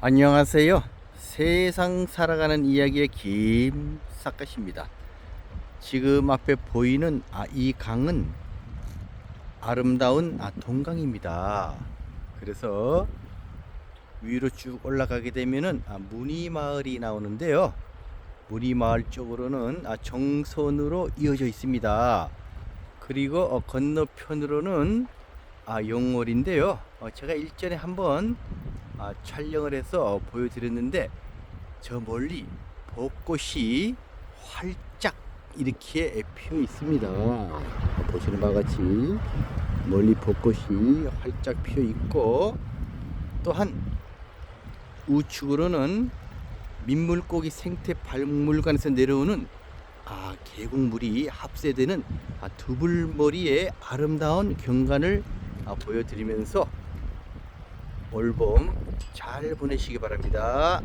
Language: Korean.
안녕하세요. 세상 살아가는 이야기의 김사카입니다 지금 앞에 보이는 아, 이 강은 아름다운 아, 동강입니다. 그래서 위로 쭉 올라가게 되면은 아, 문이마을이 나오는데요. 문이마을 쪽으로는 아, 정선으로 이어져 있습니다. 그리고 어, 건너편으로는 아, 용월인데요. 어, 제가 일전에 한번 아, 촬영을 해서 보여드렸는데 저 멀리 벚꽃이 활짝 이렇게 피어 있습니다. 보시는 바와 같이 멀리 벚꽃이 활짝 피어 있고 또한 우측으로는 민물고기 생태 박물관에서 내려오는 아, 계곡물이 합세되는 아, 두불머리의 아름다운 경관을 아, 보여드리면서 올봄 잘 보내시기 바랍니다.